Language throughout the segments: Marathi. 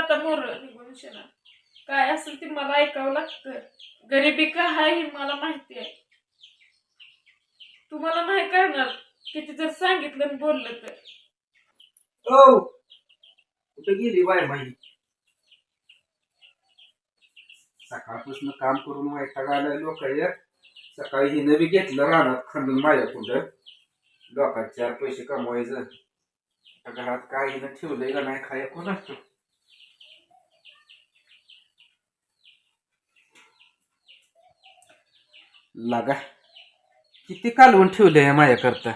जाता मोर निघून काय असेल ते मला ऐकावं लागतं. गरिबी का आहे हे मला माहिती आहे. तुम्हाला नाही करणार किती जर सांगितलं आणि बोललं तर. हो. कुठे गेली बाय बाई? सकाळपासून काम करून वैताग आलाय लोक सकाळी हिनं बी घेतलं रानात खंडून माझ्या कुठं लोकांचे चार पैसे कमवायचं. घरात काय हिनं ठेवलंय का नाही खाय कोण असतो? लागा. किती कालवून ठेवले आहे माझ्याकरता?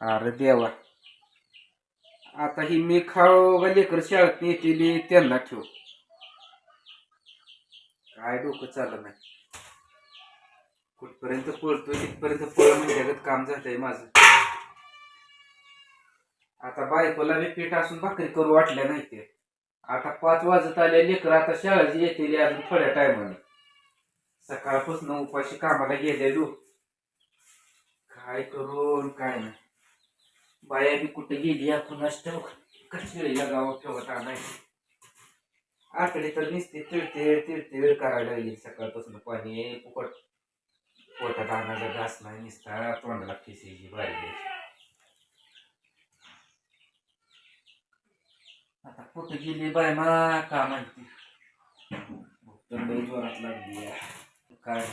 अरे देवा. आता ही मी खाऊ का लेकर शाळेत नेतेली त्यांना ठेव. काय डोकं चाललं नाही. कुठपर्यंत पळतोय तिथपर्यंत पळ म्हणजे काम झालंय माझं. आता बायकोला बी पीठ असून भाकरी करू वाटल्या नाही ते. आता पाच वाजत आले लेकर आता शाळेची येतील अजून थोड्या टायमाने. सकाळपासून उपाशी कामाला गेलेलो. काय करून काय नाही. बाया बी कुठे गेली आपण ठेव कचेरीला गावात ठेवत आणाय आकडे तर नुसते तिळते तिळते करायला लागली. सकाळपासून पाणी फुकट. पोटात आणायचा घास नाही निसता तोंडाला खिसायची बारी आता कुठे गेली बाय मा का माहिती? भूक तर लई जोरात लागली. आहे. काय?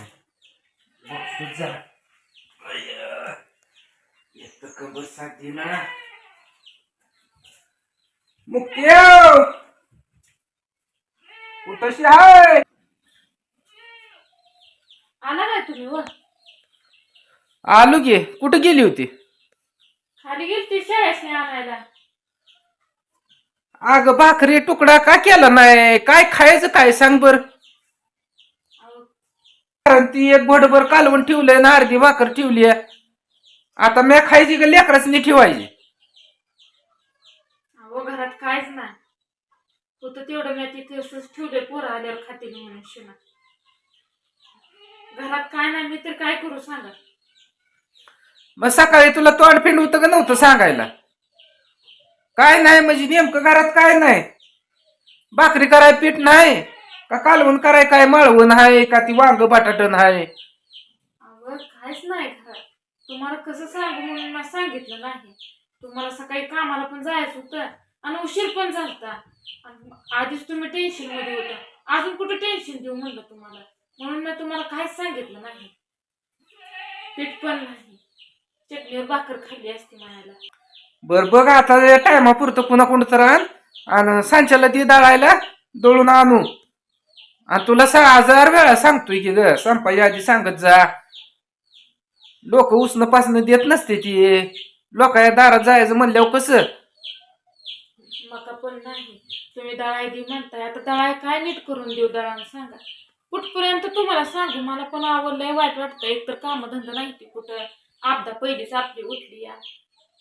नाही बघतो जा. येतं का बससाठी ना मुक्यो कुठशी हाय आला काय तुम्ही व? आलो गे कुठे गेली होती? खाली गेलती शाळेसने आणायला. अग भाकरी तुकडा का केला नाही? काय खायचं काय सांग बर. कारण ती एक भडभर कालवून ठेवलंय ना अर्धी भाकर ठेवली आता मी खायची का लेकराच नाही ठेवायची? अहो घरात काहीच नाही. तेवढं मी तिथे ठेवले पोरं आल्यावर खातील म्हणून शेणा घरात काय नाही मी तर काय करू सांगा? मग सकाळी तुला तोंड फिंड होतं का नव्हतं सांगायला? काय नाही म्हणजे नेमकं घरात काय नाही? भाकरी कराय पीठ नाही? का कालवण कराय काय माळवण आहे? का ती वांग बटाटण आहे? अहो काहीच नाही घरात. तुम्हाला कसं सांगू म्हणून मला सांगितलं नाही. तुम्हाला सकाळी कामाला पण जायचं होतं आणि उशीर पण झालता. आणि आधीच तुम्ही टेन्शनमध्ये होता. अजून कुठं टेन्शन देऊ म्हणलं तुम्हाला? म्हणून मी तुम्हाला काहीच सांगितलं नाही. पीठ पण नाही. चटणीवर भाकर खाल्ली असते म्हणायला बर बघ आता टायमापुरतं पुन्हा कोण तर आणि. सांच्याला ती दळायला दळून आणू. आणि तुला सहा हजार वेळा सांगतोय की ग संपायच्या आधी सांगत जा. लोक उसनं पासनं देत नसते ती. लोकांच्या दारात जायचं म्हणल्यावर कसं? मका पण नाही. तुम्ही दळाय देऊ म्हणताय. आता दळाय काय नीट करून देऊ दळान सांगा. कुठपर्यंत तुम्हाला सांगू? मला पण आवडलंय वाईट वाटतं एकतर कामधंदा नाही ती कुठं. आपदा पहिलीच आपली उठली या.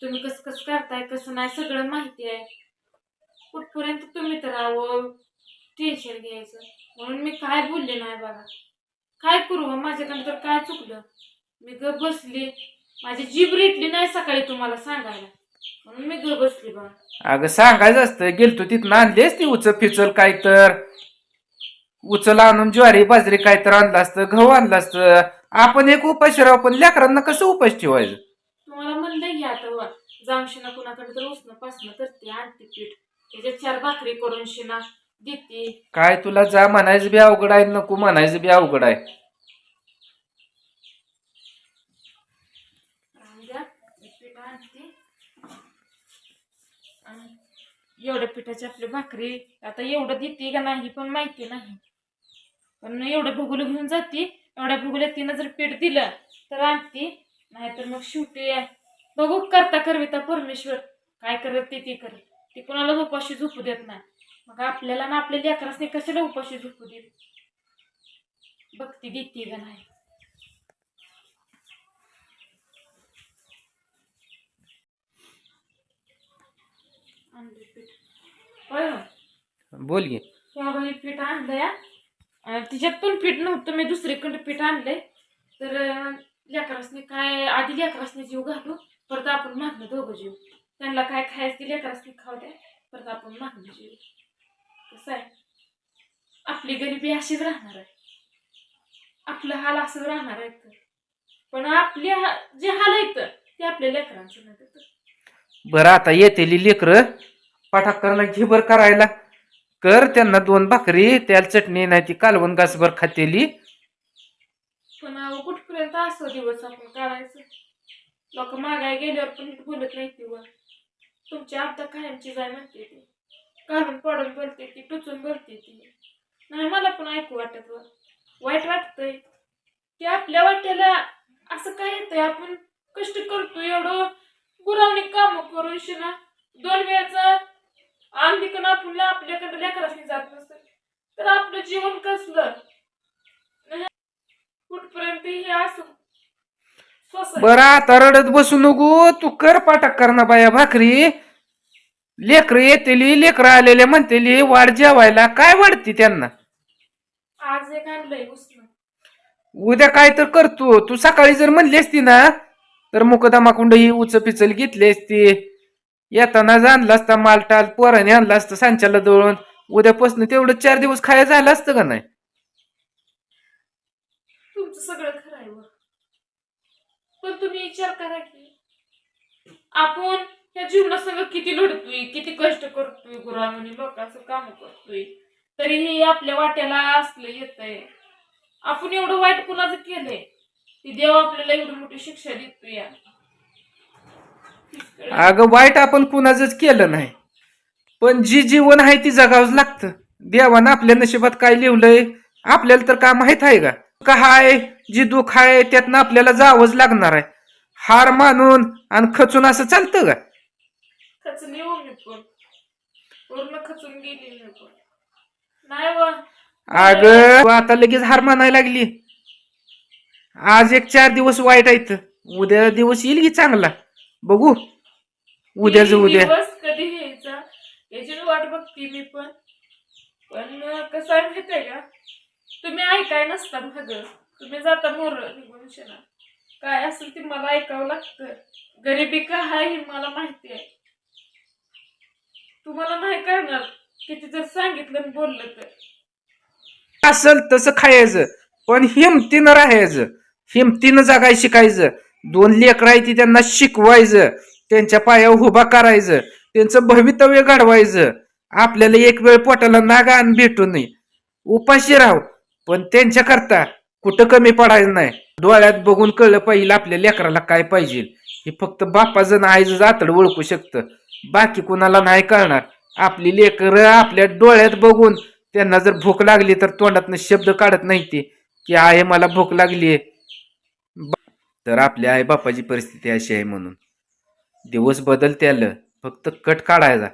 तुम्ही कसं कसं करताय कसं नाही सगळं माहिती आहे. कुठपर्यंत तुम्ही तर आहो टेन्शन घ्यायचं. म्हणून मी काय बोलले नाही बघा काय करू हो, माझ्याकडे तर काय चुकलं? मी ग बसली. माझी जीभ रेटली नाही सकाळी तुम्हाला सांगायला. म्हणून मी ग बसली बघा अगं सांगायचं असतं गेलतो तिथं आणलीस ती उचल फिचल काय तर. उचल आणून ज्वारी बाजरी काय तर आणलं असतं गहू आणलं असतं. आपण एक उपाशी राहू पण लेकरांना कसं उपाशी ठेवायचं तुम्हाला म्हणलं की आता वा जाऊन शिना कुणाकडे तर उसनं पासनं करते आणते पीठ. त्याच्यात चार भाकरी करून शिना देते. काय तुला जा म्हणायचं बी अवघड आहे नको म्हणायचं बी अवघड आहे. राहून द्या मी पीठ आणते. आणि एवढ्या पिठाची आपली भाकरी आता एवढं देते का नाही पण माहिती नाही. पण एवढं भुगुलं घेऊन जाते एवढ्या भुगुल्यात तिनं जर पीठ दिलं तर आणते नाहीतर मग शेवटी बघू करता करविता परमेश्वर. काय करत ते ती करत ती कोणाला उपाशी झोपू देत नाही. मग आपल्याला ना आपल्या लेकरासने कशाला उपाशी झोपू देत बघती देते का नाही. बोल बाई पीठ आणलं या आणि तिच्यात पण पीठ नव्हतं मी दुसरीकडे पीठ आणलंय. तर लेकरासनी काय आधी लेकरासनी जीव घालू. परत आपण मागणं दोघं जीव. त्यांना काय खायचं ते लेकरासनी खाऊ द्या. परत आपण मागणं जीव. कसं आहे? आपली गरिबी अशीच राहणार आहे. आपलं हाल असंच राहणार आहे तर. पण आपले जे हाल आहेत ते आपल्या लेकरांचं नाही तर. बरं आता येतेली लेकर पाठाकरला घे बर करायला. कर त्यांना दोन भाकरी त्याला चटणी नाही ती कालवण घासभर खातेली. पण कुठपर्यंत असं दिवस आपण काढायचं? लोक मागाय गेल्यावर पण बोलत नाही ती वर तुमची आता कायमची जाय म्हणते ती. काढून पडून बोलते ती टुचून बोलते ती. नाही मला पण ऐकू वाटत वर वाईट वाटतंय. की आपल्या वाट्याला असं काय येतंय? आपण कष्ट करतो एवढं. गुरावणी काम करून शिना दोन वेळचं आणखीन आपण आपल्याकडे लेकरासनी जात नसतं तर आपलं जीवन कसलं? कुठपर्यंत हे असं बरं आता रडत बसू नको. तू कर पाठाक कर ना बाया भाकरी. लेकर येतेली लेकर आलेले म्हणतेली वाढ जेवायला. काय वाढती त्यांना? आज एक आणलंय उष्ण उद्या काय तर करतो तू. सकाळी जर म्हणली असती ना तर मुकदमाकुंड ही उच पिचल घेतली असती. येताना आणला असता मालटाल पोराने आणला असतं सांच्याला दळून. उद्यापासून तेवढं चार दिवस खाया झालं असतं का नाही? तुमचं सगळं पण तुम्ही विचार करा की आपण या जीवनासंग किती लढतोय किती कष्ट करतोय गुरामणी लोकांचं काम करतोय. तरीही आपल्या वाट्याला असलं येतंय. आपण एवढं वाईट कुणाचं केलंय? ती देव आपल्याला एवढी मोठी शिक्षा देतोय या. अगं वाईट आपण कुणाचंच केलं नाही. पण जी जीवन आहे ती जगावंच लागतं. देवानं आपल्या नशिबात काय लिवलंय आपल्याला तर काम माहीत आहे का? काय हाय? जी दुःख आहे त्यातनं आपल्याला जावंच लागणार आहे. हार मानून आणि खचून असं चालतं का? खचून येऊ मी पण. पूर्ण खचून गेली मी पण. नाही व. अगं आता लगेच हार मानायला लागली. आज एक चार दिवस वाईट आहेत. उद्या दिवस येईल की चांगला? बघू. उद्याच उद्या दिवस कधी यायचा? याची वाट बघते मी पण. पण कसं आहे माहितीये का? तुम्ही ऐकाय नसता माग तुम्ही जाता मोर निघून शेणा काय असेल ते मला ऐकावं लागतं. गरिबी का हाय हे मला माहिती आहे. तुम्हाला नाही कळणार किती जर सांगितलं बोललं तर. असल तसं खायचं पण हिमतीनं राहायचं. हिमतीनं जगाय शिकायचं. दोन लेकरं आहे ती त्यांना शिकवायचं. त्यांच्या पायावर उभा करायचं. त्यांचं भवितव्य घडवायचं. आपल्याला एक वेळ पोटाला नागा आणि भेटू नये. उपाशी राहू पण त्यांच्याकरता कुठं कमी पडायचं नाही. डोळ्यात बघून कळलं पाहिजे आपल्या लेकराला काय पाहिजे. हे फक्त बापाचं आईचं जातड ओळखू शकतं. बाकी कुणाला नाही कळणार. आपली लेकरं आपल्या डोळ्यात बघून त्यांना जर भूक लागली तर तोंडातनं शब्द काढत नाही ते. की आहे मला भूक लागली तर आपल्या आई बापाची परिस्थिती अशी आहे म्हणून. दिवस बदलते आलं. फक्त कट काढायचा.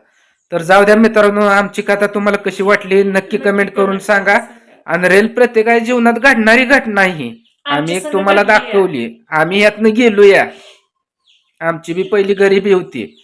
तर जाऊ द्या मित्रांनो आमची कथा तुम्हाला कशी वाटली नक्की कमेंट करून सांगा. आणि रेल प्रत्येकाच्या जीवनात घडणारी घटना ही. आम्ही एक तुम्हाला. दाखवली. आम्ही यातनं गेलोया. आमची बी पहिली गरिबी होती.